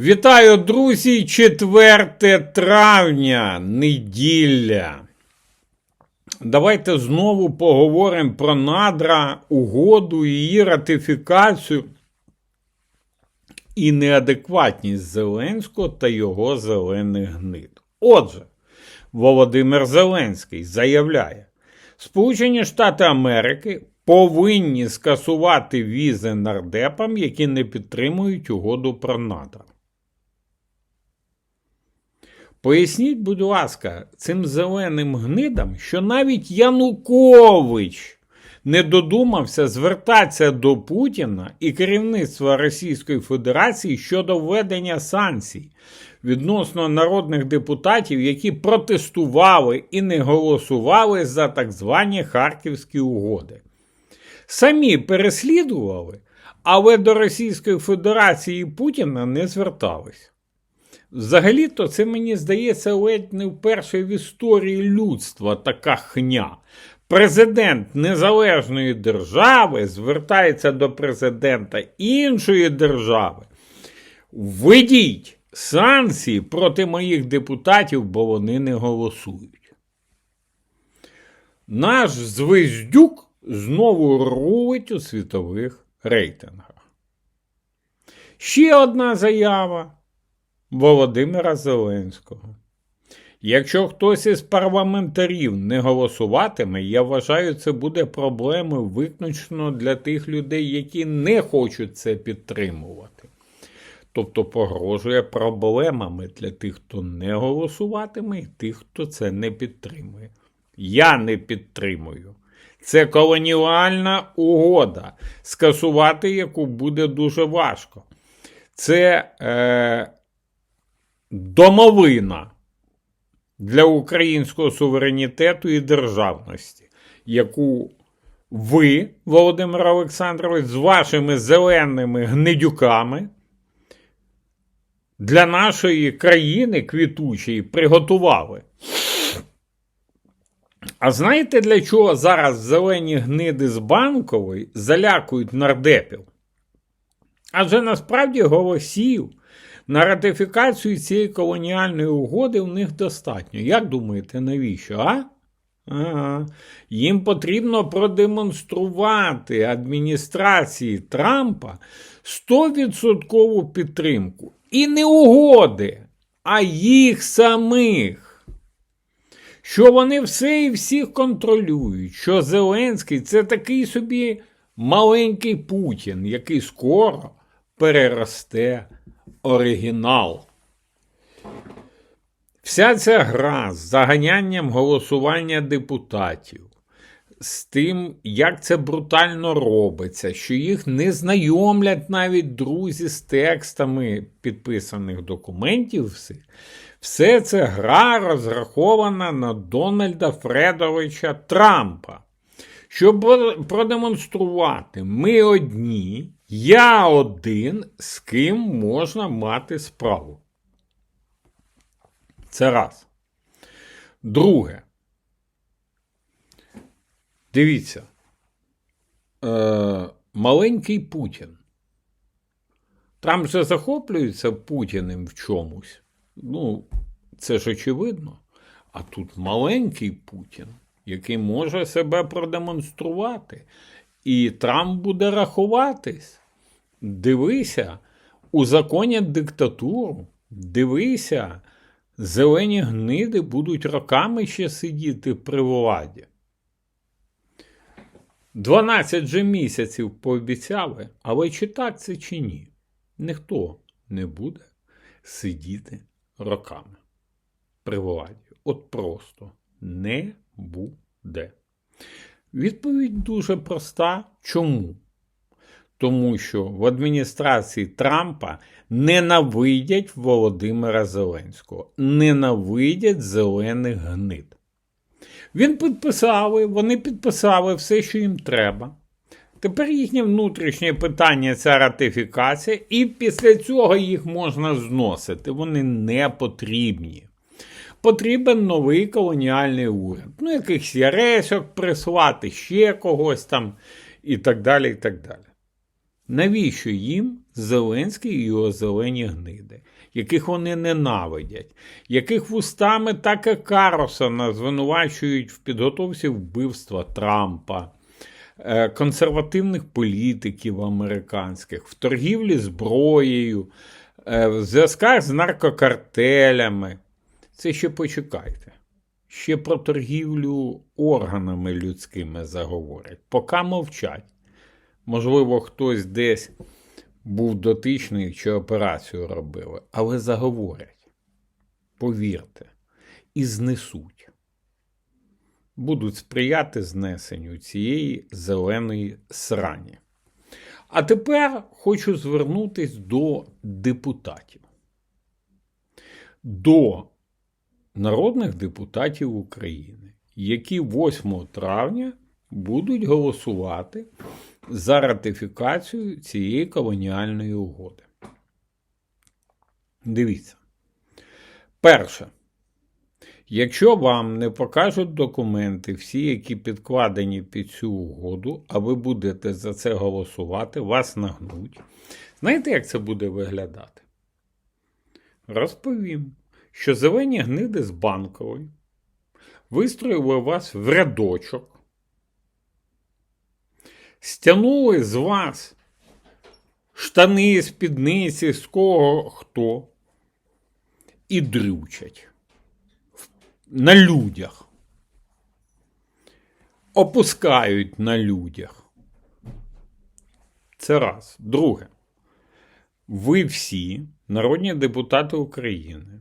Вітаю, друзі! 4 травня, неділя. Давайте знову поговоримо про надра, угоду, її ратифікацію і неадекватність Зеленського та його зелених гнид. Отже, Володимир Зеленський заявляє, Сполучені Штати Америки повинні скасувати візи нардепам, які не підтримують угоду про надра. Поясніть, будь ласка, цим зеленим гнидам, що навіть Янукович не додумався звертатися до Путіна і керівництва Російської Федерації щодо введення санкцій відносно народних депутатів, які протестували і не голосували за так звані Харківські угоди. Самі переслідували, але до Російської Федерації Путіна не звертались. Взагалі-то це мені здається ледь не вперше в історії людства така хня. Президент незалежної держави звертається до президента іншої держави. Введіть санкції проти моїх депутатів, бо вони не голосують. Наш звездюк знову рулить у світових рейтингах. Ще одна заява. Володимира Зеленського. Якщо хтось із парламентарів не голосуватиме, я вважаю, це буде проблемою виключно для тих людей, які не хочуть це підтримувати. Тобто погрожує проблемами для тих, хто не голосуватиме, і тих, хто це не підтримує. Я не підтримую. Це колоніальна угода, скасувати яку буде дуже важко. Це е, домовина для українського суверенітету і державності, яку ви, Володимир Олександрович, з вашими зеленими гнидюками для нашої країни квітучої приготували. А знаєте, для чого зараз зелені гниди з банкової залякують нардепів? Адже насправді голосів на ратифікацію цієї колоніальної угоди в них достатньо. Як думаєте, навіщо? а? Ага. Їм потрібно продемонструвати адміністрації Трампа 100% підтримку. І не угоди, а їх самих. Що вони все і всіх контролюють, що Зеленський це такий собі маленький Путін, який скоро переросте оригінал. Вся ця гра з заганянням голосування депутатів, з тим, як це брутально робиться, що їх не знайомлять навіть друзі з текстами підписаних документів, всіх, все це гра розрахована на Дональда Фредовича Трампа. Щоб продемонструвати, ми одні, я один, з ким можна мати справу. Це раз. Друге. Дивіться. Е, Маленький Путін. Трамп же захоплюється Путіним в чомусь. Ну, це ж очевидно. А тут маленький Путін, який може себе продемонструвати. І Трамп буде рахуватись. Дивися, узаконять диктатуру. Дивися, зелені гниди будуть роками ще сидіти при владі. 12 же місяців пообіцяли, але чи так це чи ні? Ніхто не буде сидіти роками при владі. От просто не буде. Відповідь дуже проста. Чому? Тому що в адміністрації Трампа ненавидять Володимира Зеленського, ненавидять зелених гнид. Він підписали, вони підписали все, що їм треба. Тепер їхнє внутрішнє питання ця ратифікація, і після цього їх можна зносити. Вони не потрібні. Потрібен новий колоніальний уряд. Ну, якихось яresок прислати, ще когось там і так далі. і так далі. Навіщо їм Зеленський і його зелені гниди, яких вони ненавидять, яких вустами Така Карлсона звинувачують в підготовці вбивства Трампа, е, консервативних політиків американських, в торгівлі зброєю, е, в зв'язках з наркокартелями. Це ще почекайте. Ще про торгівлю органами людськими заговорять. Поки мовчать. Можливо, хтось десь був дотичний чи операцію робили, але заговорять. Повірте, і знесуть. Будуть сприяти знесенню цієї зеленої срані. А тепер хочу звернутися до депутатів. До народних депутатів України, які 8 травня будуть голосувати за ратифікацію цієї колоніальної угоди. Дивіться. Перше. Якщо вам не покажуть документи, всі, які підкладені під цю угоду, а ви будете за це голосувати, вас нагнуть. Знаєте, як це буде виглядати? Розповім, що зелені гниди з банкової вистроїли вас в рядочок, стягнули з вас штани, спідниці, з кого хто, і дрючать на людях. Опускають на людях. Це раз. Друге. Ви всі, народні депутати України,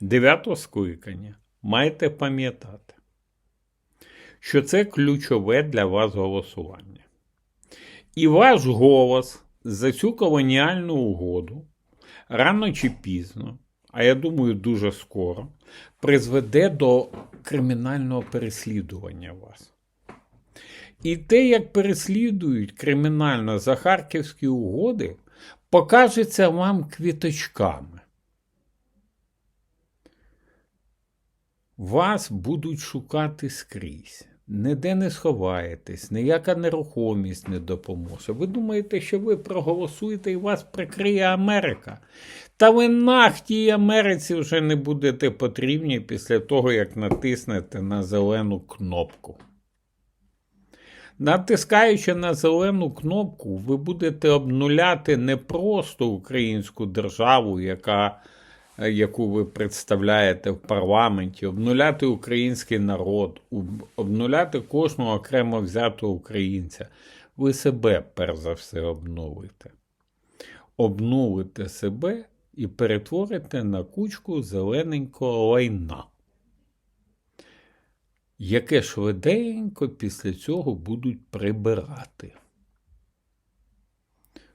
дев'ятого скликання, маєте пам'ятати, що це ключове для вас голосування. І ваш голос за цю колоніальну угоду рано чи пізно, а я думаю, дуже скоро, призведе до кримінального переслідування вас. І те, як переслідують кримінально за харківські угоди, покажеться вам квіточками. Вас будуть шукати скрізь. Ніде не сховаєтесь, ніяка нерухомість не допоможе. Ви думаєте, що ви проголосуєте і вас прикриє Америка? Та ви нахтій Америці вже не будете потрібні після того, як натиснете на зелену кнопку. Натискаючи на зелену кнопку, ви будете обнуляти не просто українську державу, яка, яку ви представляєте в парламенті, обнуляти український народ, обнуляти кожного окремо взятого українця. Ви себе перш за все обнулите. Обнулите себе і перетворите на кучку зелененького лайна яке швиденько після цього будуть прибирати.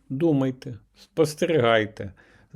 Думайте, спостерігайте,